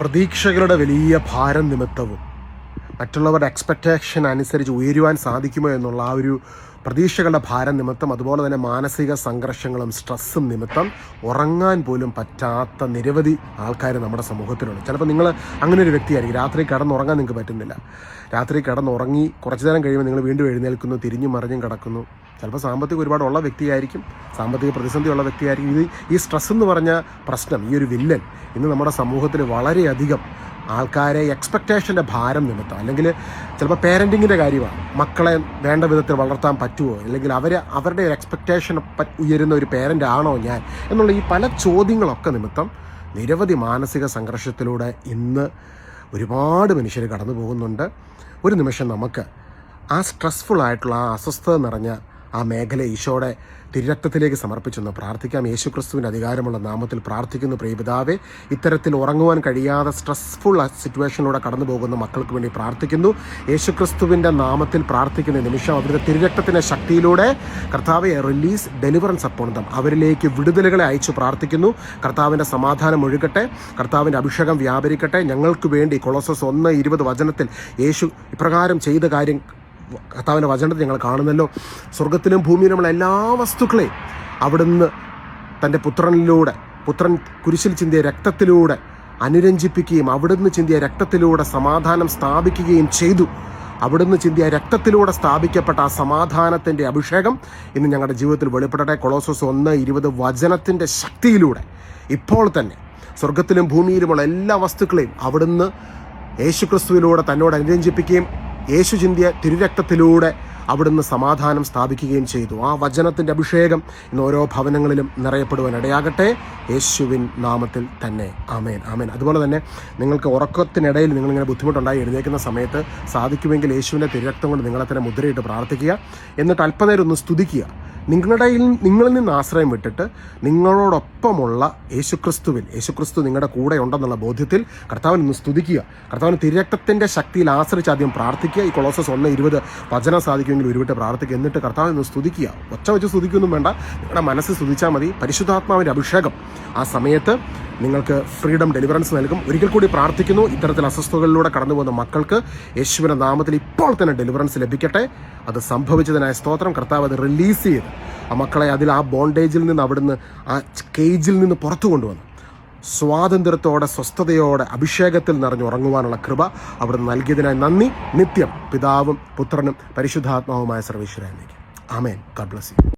പ്രതീക്ഷകളുടെ വലിയ ഭാരം നിമിത്തവും മറ്റുള്ളവരുടെ എക്സ്പെക്റ്റേഷൻ അനുസരിച്ച് ഉയരുവാൻ സാധിക്കുമോ എന്നുള്ള ആ ഒരു പ്രതീക്ഷകളുടെ ഭാരം നിമിത്തം അതുപോലെ തന്നെ മാനസിക സംഘർഷങ്ങളും സ്ട്രെസ്സും നിമിത്തം ഉറങ്ങാൻ പോലും പറ്റാത്ത നിരവധി ആൾക്കാർ നമ്മുടെ സമൂഹത്തിലുണ്ട്. ചിലപ്പോൾ നിങ്ങൾ അങ്ങനെ ഒരു വ്യക്തിയായിരിക്കും. രാത്രി കിടന്നുറങ്ങാൻ നിങ്ങൾക്ക് പറ്റുന്നില്ല. രാത്രി കിടന്നുറങ്ങി കുറച്ച് നേരം കഴിയുമ്പോൾ നിങ്ങൾ വീണ്ടും എഴുന്നേൽക്കുന്നു തിരിഞ്ഞും മറിഞ്ഞും കിടക്കുന്നു. ചിലപ്പോൾ സാമ്പത്തികം ഒരുപാട് ഉള്ള വ്യക്തിയായിരിക്കും. സാമ്പത്തിക പ്രതിസന്ധിയുള്ള വ്യക്തിയായിരിക്കും. ഇത് ഈ സ്ട്രെസ് എന്ന് പറഞ്ഞ പ്രശ്നം ഈ ഒരു വില്ലൻ ഇന്ന് നമ്മുടെ സമൂഹത്തിൽ വളരെയധികം ആൾക്കാരെ എക്സ്പെക്റ്റേഷന്റെ ഭാരം നിമിത്തം. അല്ലെങ്കിൽ ചിലപ്പോൾ പേരന്റിങ്ങിന്റെ കാര്യമാണ്. മക്കളെ വേണ്ട വിധത്തിൽ വളർത്താൻ പറ്റുമോ അല്ലെങ്കിൽ അവർ അവരുടെ ഒരു എക്സ്പെക്റ്റേഷൻ ഉയരുന്ന ഒരു പേരന്റ് ആണോ ഞാൻ? എന്നുള്ള ഈ പല ചോദ്യങ്ങളൊക്കെ നിമിത്തം നിരവധി മാനസിക സംഘർഷത്തിലൂടെ ഇന്ന് ഒരുപാട് മനുഷ്യർ കടന്നു പോകുന്നുണ്ട് ഒരു നിമിഷം നമുക്ക് ആ സ്ട്രെസ്ഫുൾ ആയിട്ടുള്ള ആ അസ്വസ്ഥത നിറഞ്ഞ ആ മേഖല ഈശോയുടെ തിരക്തത്തിലേക്ക് സമർപ്പിച്ചെന്ന് പ്രാർത്ഥിക്കാം. യേശുക്രിസ്തുവിന്റെ അധികാരമുള്ള നാമത്തിൽ പ്രാർത്ഥിക്കുന്നു. പ്രിയപിതാവെ ഇത്തരത്തിൽ ഉറങ്ങുവാൻ കഴിയാതെ സ്ട്രെസ്ഫുൾ സിറ്റുവേഷനിലൂടെ കടന്നു പോകുന്ന മക്കൾക്ക് വേണ്ടി പ്രാർത്ഥിക്കുന്നു. യേശുക്രിസ്തുവിന്റെ നാമത്തിൽ പ്രാർത്ഥിക്കുന്ന നിമിഷം അവരുടെ തിരക്തത്തിന്റെ ശക്തിയിലൂടെ കർത്താവെ റിലീസ് ഡെലിവറൻസ് അപ്പോണ്ടം അവരിലേക്ക് വിടുതലുകളെ അയച്ചു പ്രാർത്ഥിക്കുന്നു. കർത്താവിന്റെ സമാധാനം ഒഴുകട്ടെ. കർത്താവിന്റെ അഭിഷേകം വ്യാപരിക്കട്ടെ. ഞങ്ങൾക്ക് വേണ്ടി കൊളോസസ് ഒന്ന് ഇരുപത് വചനത്തിൽ യേശു ഇപ്രകാരം ചെയ്ത കാര്യം കർത്താവിന്റെ വചനത്തിൽ ഞങ്ങൾ കാണുന്നല്ലോ. സ്വർഗത്തിലും ഭൂമിയിലുമുള്ള എല്ലാ വസ്തുക്കളെയും അവിടുന്ന് തന്റെ പുത്രനിലൂടെ പുത്രൻ കുരിശിൽ ചിന്തിയ രക്തത്തിലൂടെ അനുരഞ്ജിപ്പിക്കുകയും അവിടുന്ന് ചിന്തിയ രക്തത്തിലൂടെ സമാധാനം സ്ഥാപിക്കുകയും ചെയ്തു. അവിടുന്ന് ചിന്തിയ രക്തത്തിലൂടെ സ്ഥാപിക്കപ്പെട്ട ആ സമാധാനത്തിന്റെ അഭിഷേകം ഇന്ന് ഞങ്ങളുടെ ജീവിതത്തിൽ വെളിപ്പെടട്ടെ. കൊളോസോസ് ഒന്ന് ഇരുപത് വചനത്തിന്റെ ശക്തിയിലൂടെ ഇപ്പോൾ തന്നെ സ്വർഗത്തിലും ഭൂമിയിലുമുള്ള എല്ലാ വസ്തുക്കളെയും അവിടുന്ന് യേശുക്രിസ്തുവിലൂടെ തന്നോട് അനുരഞ്ജിപ്പിക്കുകയും യേശു ചിന്തിയ തിരുരക്തത്തിലൂടെ അവിടുന്ന് സമാധാനം സ്ഥാപിക്കുകയും ചെയ്തു. ആ വചനത്തിന്റെ അഭിഷേകം ഇന്ന് ഓരോ ഭവനങ്ങളിലും നിറയപ്പെടുവാൻ ഇടയാകട്ടെ. യേശുവിൻ നാമത്തിൽ തന്നെ. ആമേൻ. ആമേൻ. അതുപോലെ തന്നെ നിങ്ങൾക്ക് ഉറക്കത്തിനിടയിൽ നിങ്ങളിങ്ങനെ ബുദ്ധിമുട്ടുണ്ടായി എഴുന്നേക്കുന്ന സമയത്ത് സാധിക്കുമെങ്കിൽ യേശുവിന്റെ തിരക്തം കൊണ്ട് നിങ്ങളെ തന്നെ മുദ്രയിട്ട് പ്രാർത്ഥിക്കുക. എന്നിട്ട് അല്പനേരം ഒന്ന് സ്തുതിക്കുക. നിങ്ങളുടെ നിങ്ങളിൽ നിന്ന് ആശ്രയം വിട്ടിട്ട് നിങ്ങളോടൊപ്പമുള്ള യേശുക്രിസ്തുവിൽ യേശുക്രിസ്തു നിങ്ങളുടെ കൂടെ ഉണ്ടെന്നുള്ള ബോധ്യത്തിൽ കർത്താവിനെ ഒന്ന് സ്തുതിക്കുക. കർത്താവിന് തിരക്തത്തിന്റെ ശക്തിയിൽ ആശ്രയിച്ച് ആദ്യം പ്രാർത്ഥിക്കുക. ഈ കൊളോസസ് ഒന്ന് ഇരുപത് വചനം സാധിക്കുമെങ്കിൽ ഒരുവിട്ട് പ്രാർത്ഥിക്കുക എന്നിട്ട് കർത്താവിനെ സ്തുതിക്കുക. ഒച്ച വെച്ച് സ്തുതിക്കൊന്നും വേണ്ട. നിങ്ങളുടെ മനസ്സ് സ്തുതിച്ചാൽ മതി. പരിശുദ്ധാത്മാവിന്റെ അഭിഷേകം. ആ സമയത്ത് നിങ്ങൾക്ക് ഫ്രീഡം ഡെലിവറൻസ് നൽകും. ഒരിക്കൽ കൂടി പ്രാർത്ഥിക്കുന്നു. ഇത്തരത്തിൽ അസ്വസ്ഥതകളിലൂടെ കടന്നു പോകുന്ന മക്കൾക്ക് യേശുവിന്റെ നാമത്തിൽ ഇപ്പോൾ തന്നെ ഡെലിവറൻസ് ലഭിക്കട്ടെ. അത് സംഭവിച്ചതിനായ സ്തോത്രം കർത്താവ് അത് റിലീസ് ചെയ്ത് ആ മക്കളെ അതിൽ ആ ബോണ്ടേജിൽ നിന്ന് അവിടുന്ന് ആ കേജിൽ നിന്ന് പുറത്തു കൊണ്ടുവന്നു. സ്വാതന്ത്ര്യത്തോടെ സ്വസ്ഥതയോടെ അഭിഷേകത്തിൽ നിറഞ്ഞു ഉറങ്ങുവാനുള്ള കൃപ അവിടെ നൽകിയതിനായി നന്ദി. നിത്യം പിതാവും പുത്രനും പരിശുദ്ധാത്മാവുമായ സർവീശ്വരനിലേക്ക് ആമേൻ. Garh bless you